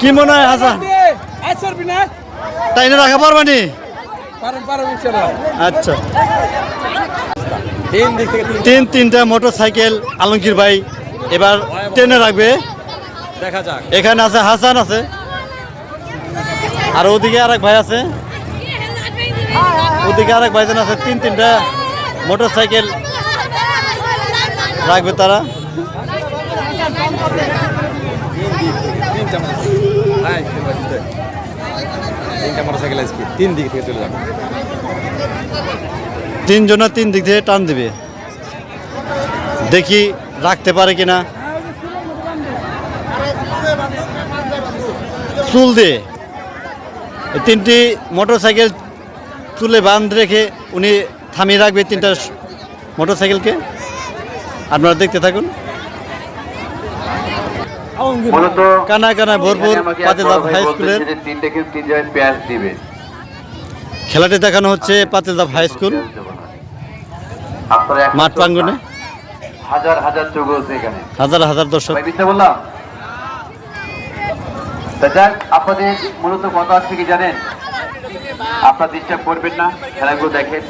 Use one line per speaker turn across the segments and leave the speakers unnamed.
কি মনে হয়, হাসান? তাই না রাখা পারবানি? আচ্ছা।
তিন
তিনটা মোটর সাইকেল আলমগীর ভাই এবার টেনে রাখবে।
দেখা যাক
এখানে আছে হাসান আছে। আর ওদিকে আর এক ভাই আছে। ওদিকে আরেক ভাইজন আছে। তিন তিনটা মোটর সাইকেল রাখবে তারা।
তিন দিক থেকে চলে
তিন দিক থেকে টান দিবে। দেখি রাখতে পারে কিনা। চুল দিয়ে। তিনটি মোটর সাইকেল চুলে বাঁধ রেখে উনি থামিয়ে রাখবে তিনটা মোটর সাইকেলকে আপনারা দেখতে থাকুন।
মূলত
কানা কানা ভরপুর পাতিলদাব হাই স্কুলের খেলাটি দেখানো হচ্ছে পাতিলদাব হাই স্কুল। মাঠ প্রাঙ্গনে
হাজার হাজার চোখ এখানে।
হাজার হাজার দর্শক।
বললাম? যাক আপনাদের মূলত কথা আছে কি জানেন? আপনার ডিস্টার্ব করবেন না খেলাগুলো দেখেন।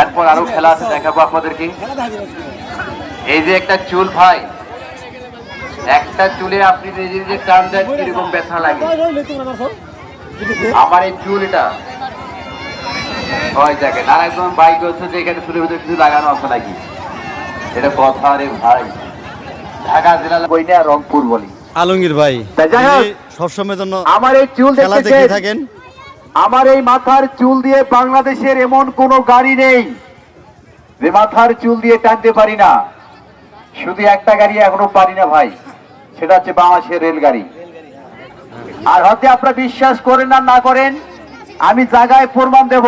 এরপর আরও খেলা আছে দেখাবো আপনাদেরকে। এই যে একটা চুল ভাই একটা চুলে আপনি নিজে টান দেন কীরকম ব্যথা লাগে? আমার এই চুল এটা। হয় দেখেন আর একদম বাইক হচ্ছে যে এখানে চুলের ভিতরে কিছু লাগানো আছে নাকি? এটা কথা রে ভাই। ঢাকা জেলা বই না রংপুর বলি।
আলমগীর ভাই সবসময়ের জন্য
আমার এই চুল
খেলা দেখে থাকেন।
আমার এই মাথার চুল দিয়ে বাংলাদেশের এমন কোনো গাড়ি নেই যে মাথার চুল দিয়ে টানতে পারি না। শুধু একটা গাড়ি এখনও পারি না ভাই। সেটা হচ্ছে বাংলাদেশের রেলগাড়ি। আর হয়তো আপনারা বিশ্বাস করেন না না করেন আমি জায়গায় প্রমাণ দেব।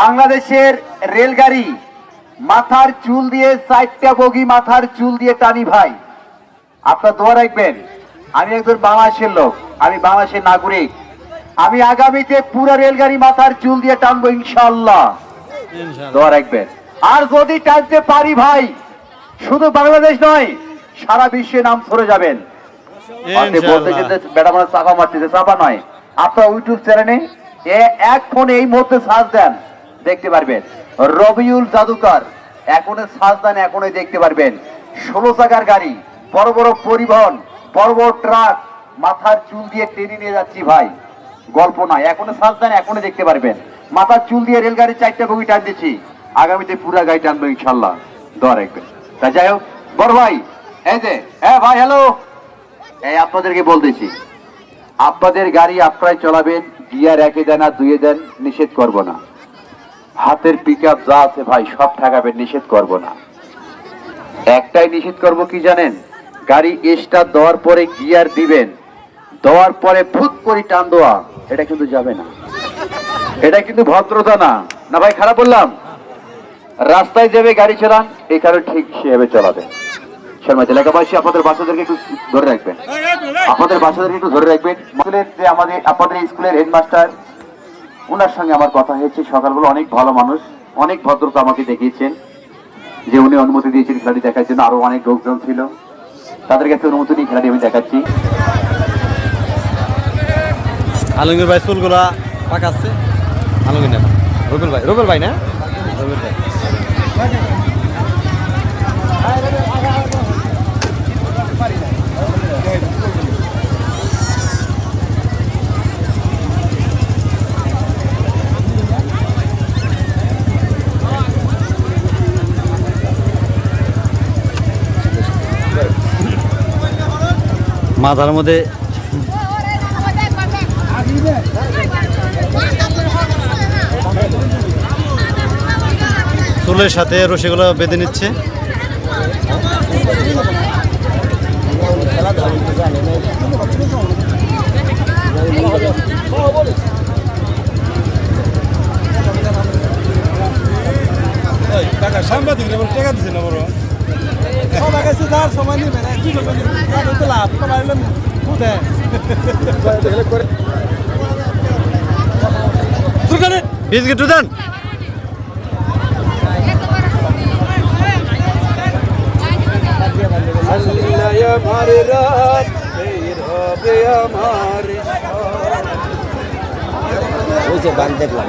বাংলাদেশের রেলগাড়ি মাথার চুল দিয়ে চারটা বগি মাথার চুল দিয়ে টানি ভাই। আপনার দোয়া রাখবেন আমি একজন বাংলাদেশের লোক আমি বাংলাদেশের নাগরিক। আমি আগামীতে পুরো রেলগাড়ি মাথার চুল দিয়ে টানবো ইনশাল্লাহ দোয়া রাখবেন। আর যদি টানতে পারি ভাই শুধু বাংলাদেশ নয় সারা বিশ্বে নাম সরে যাবেন। বলতে যেতে মানে চাপা মারতেছে চাপা নয়। আপনার ইউটিউব চ্যানেলে এক ফোনে এই মুহূর্তে সার্চ দেন দেখতে পারবেন। রবিউল জাদুকর এখনও সার্চ দেন এখনই দেখতে পারবেন। ষোলো চাকার গাড়ি বড় বড় পরিবহন বড় বড় ট্রাক মাথার চুল দিয়ে টেনে নিয়ে যাচ্ছি ভাই। গল্প নয় এখনও সার্চ দেন এখনই দেখতে পারবেন। মাথার চুল দিয়ে রেলগাড়ি চারটা বগি টান দিচ্ছি। আগামীতে পুরা গাড়ি টানবো ইনশাল্লাহ দোয়া রাখবেন। তা যাই হোক বড় ভাই এই যে হ্যাঁ ভাই হ্যালো এই, আপনাদেরকে বলতেছি। আপনাদের গাড়ি আপনারাই চলাবেন, গিয়ার একে দেন আর দুয়ে দেন, নিষেধ করব না। হাতের পিক আপ যা আছে ভাই, সব ঠেকাবেন, নিষেধ করব না। একটাই নিষেধ করব কি জানেন? গাড়ি স্টার্ট দেওয়ার পরে গিয়ার দিবেন, দেওয়ার পরে ফুট করে টান দেওয়া, এটা কিন্তু যাবে না। এটা কিন্তু ভদ্রতা না। না ভাই, খারাপ বললাম? রাস্তায় যাবে গাড়ি চালান কারণে ঠিক সেভাবে চলাবে। শর্মা এলাকাবাসী আপনাদের বাচ্চাদেরকে একটু ধরে রাখবেন। আপনাদের বাচ্চাদেরকে একটু ধরে রাখবেন। স্কুলের যে আমাদের, আপনাদের স্কুলের হেডমাস্টার ওনার সঙ্গে আমার কথা হয়েছে। সকালবেলা অনেক ভালো মানুষ, অনেক ভদ্রতা আমাকে দেখিয়েছেন, যে উনি অনুমতি দিয়েছেন খেলাটি দেখার জন্য। আরও অনেক লোকজন ছিল। তাদের কাছে অনুমতি নিয়ে খেলাটি আমি দেখাচ্ছি।
আলমগীর ভাই চুলগুলা পাকাচ্ছে
আলমগীর না রবিউল ভাই রবিউল ভাই না?
রবির ভাই। মাথার মধ্যে চুলের সাথে রসিগুলো বেঁধে নিচ্ছে।
সাংবাদিক টাকা দিচ্ছে না বড়? সবার কাছে যার সময় নেবে না একটু তো লাভ সবাই কোথায়
বিস্কিট দেন।
আমার
রাত হবে আমার দেখলাম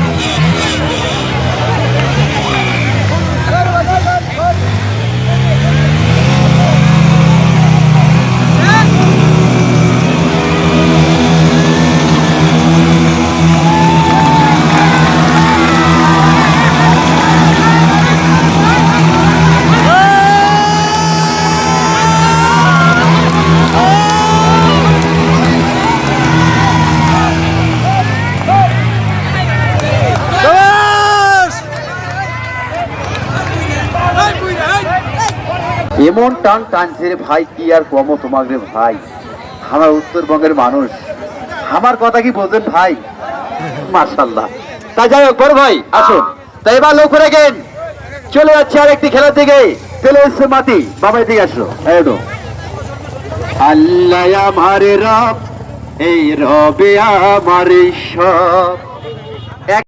এমন টান টানছে রে ভাই, কি আর কম তোমার রে ভাই? আমার উত্তরবঙ্গের মানুষ। আমার কথা কি বোঝেন ভাই? মার্শাল্লাহ তা যাই হোক, বড় ভাই, আসুন। তা এবার লক্ষ্য রাখেন। চলে যাচ্ছে আর একটি খেলার দিকে চলে এসছে মাটি। বাবাই দিকে আসো। এডো আল্লাহ আমার রব, এই রবে আমার সব।